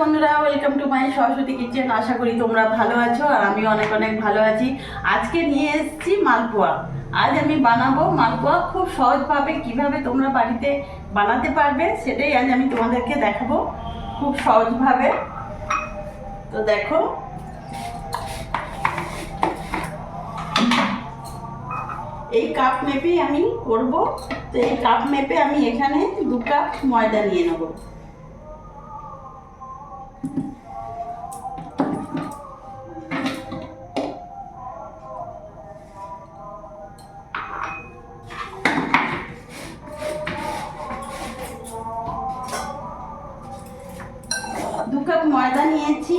বন্ধুরা welcome to my Saraswati kitchen আশা করি তোমরা ভালো আছো আর আমি অনেক অনেক ভালো আছি। আজকে নিয়ে এসেছি মালপোয়া। আজ আমি বানাবো মালপোয়া খুব সহজভাবে কীভাবে তোমরা বাড়িতে বানাতে পারবে সেটাই আজ আমি তোমাদেরকে দেখাবো খুব সহজভাবে। তো দেখো। এই কাপ মেপেই আমি করব। তো এই কাপ মেপে আমি এখানে দু কাপ ময়দা নিয়ে নেব। দু কাপ ময়দা নিয়েছি।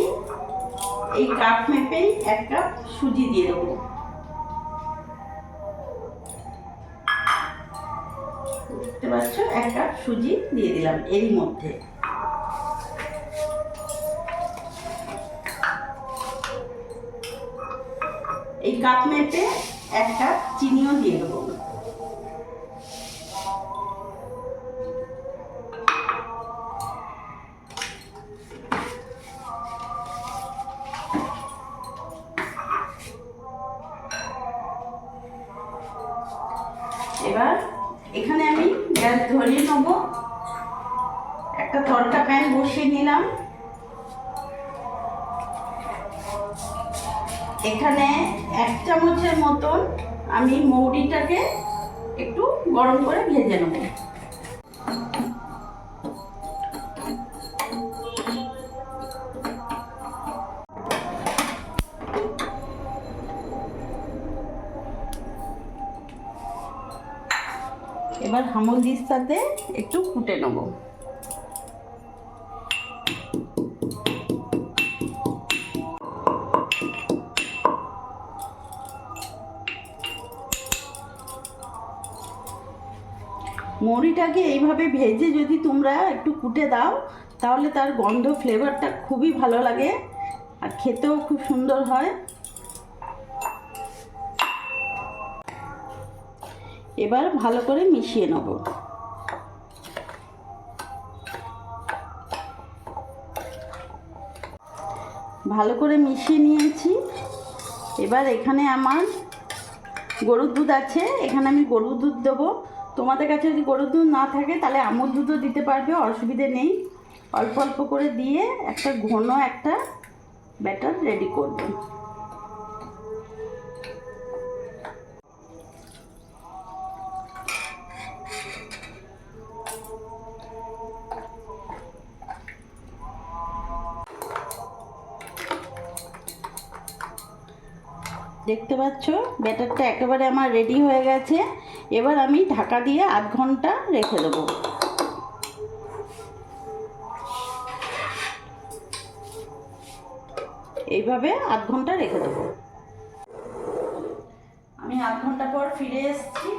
এই কাপ মেপেই এক কাপ সুজি দিয়ে দেবো। দেখতে পাচ্ছ, এক কাপ সুজি দিয়ে দিলাম এরই মধ্যে। এই কাপ মেপে এক কাপ চিনিও দিয়ে দেবো। এবার এখানে আমি গ্যাস ধরিয়ে নেব। একটা তরকা প্যান বসিয়ে নিলাম। এখানে এক চামচের মতন আমি মৌরিটাকে একটু গরম করে ভেজে নেব। এবার হামল দিস্তাতে একটু কুটে নেব। মৌরিটাকে এইভাবে ভেজে যদি তোমরা একটু কুটে দাও, তাহলে তার গন্ধ ফ্লেভারটা খুবই ভালো লাগে আর খেতেও খুব সুন্দর হয়। এবার ভালো করে মিশিয়ে নেব। ভালো করে মিশিয়ে নিয়েছি। এবার এখানে আমার গরুর দুধ আছে, এখানে আমি গরুর দুধ দেবো। তোমাদের কাছে যদি গরুর দুধ না থাকে, তাহলে আমুল দুধও দিতে পারবে, অসুবিধে নেই। অল্প অল্প করে দিয়ে একটা ঘন একটা ব্যাটার রেডি করবে। দেখতে পাচ্ছ, ব্যাটারটা একেবারে আমার রেডি হয়ে গেছে। এবার আমি ঢাকা দিয়ে আধ ঘণ্টা রেখে দেবো। এইভাবে আধ ঘণ্টা রেখে দেবো। আমি আধ ঘণ্টা পর ফিরে এসেছি।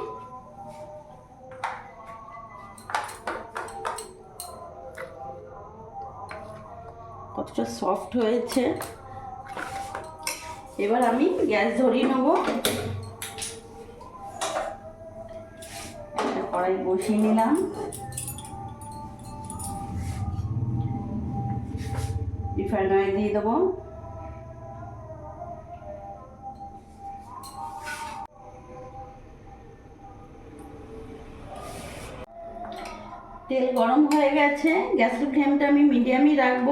কতটা সফট হয়েছে। এবার আমি গ্যাস ধরিয়ে নেব একটা কড়াই বসিয়ে নিলাম। রিফাইন অয়েল দিয়ে দেবো। তেল গরম হয়ে গেছে। গ্যাসের ফ্লেমটা আমি মিডিয়ামই রাখব।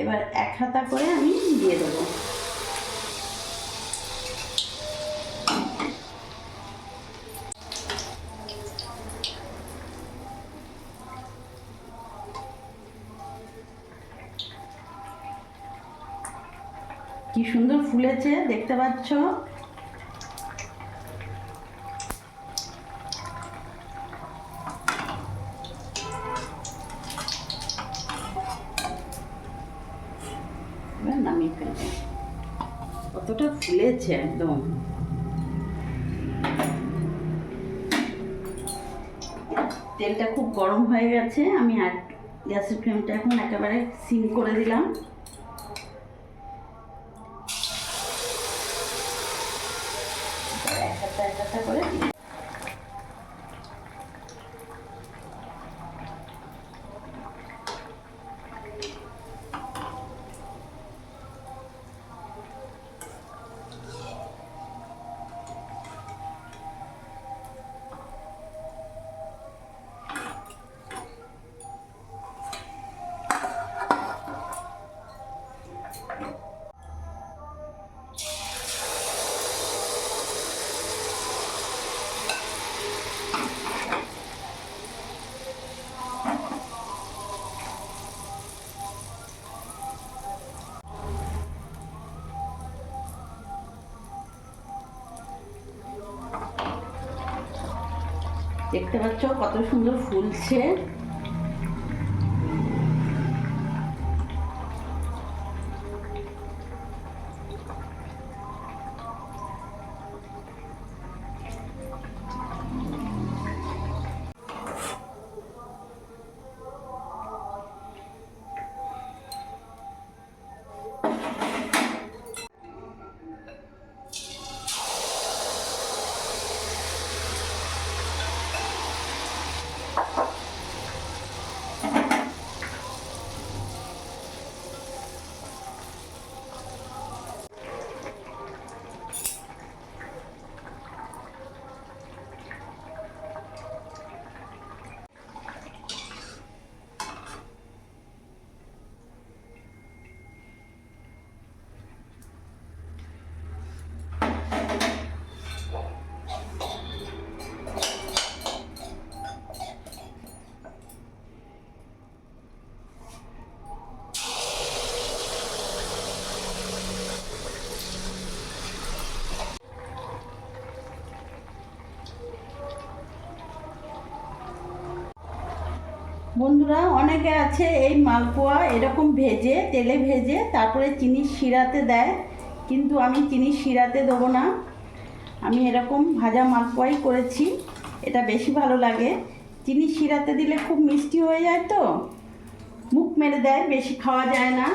এবার এক হাতা করে আমি দিয়ে দেবো। কি সুন্দর ফুলেছে, দেখতে পাচ্ছ? কতটা ফুলেছে একদম। তেলটা খুব গরম হয়ে গেছে, আমি আর গ্যাসের ফ্লেমটা এখন একেবারে সিম করে দিলাম। এক করে দিই। দেখতে পাচ্ছ কত সুন্দর ফুলছে। বন্ধুরা, অনেকে আছে এই মালপোয়া, এরকম ভেজে, তেলে ভেজে, তারপরে চিনি শিরাতে দেয়। কিন্তু আমি চিনি শিরাতে দেবো না। আমি এরকম ভাজা মালপোয়াই করেছি, এটা বেশি ভালো লাগে। চিনি শিরাতে দিলে খুব মিষ্টি হয়ে যায় তো। মুখ মেরে দেয়, বেশি খাওয়া যায় না।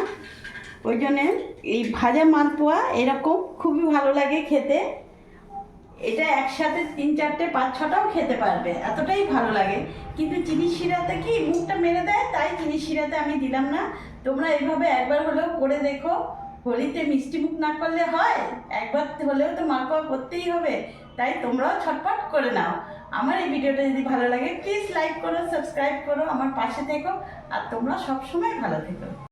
ওই জন্যে এই ভাজা মালপোয়া এরকম খুবই ভালো লাগে খেতে। এটা একসাথে তিন চারটে, পাঁচ ছটাও খেতে পারবে, এতটাই ভালো লাগে। কিন্তু চিনি শিরাতে কি মুখটা মেরে দেয়? তাই চিনি শিরাতে আমি দিলাম না। তোমরা এইভাবে একবার হলেও করে দেখো। হোলিতে মিষ্টি মুখ না করলে হয়, একবার হলেও তো মালপোয়া করতেই হবে। তাই তোমরাও ছটপট করে নাও। আমার এই ভিডিওটা যদি ভালো লাগে প্লিজ লাইক করো সাবস্ক্রাইব করো, আমার পাশে থেকো, আর তোমরা সবসময় ভালো থেকো।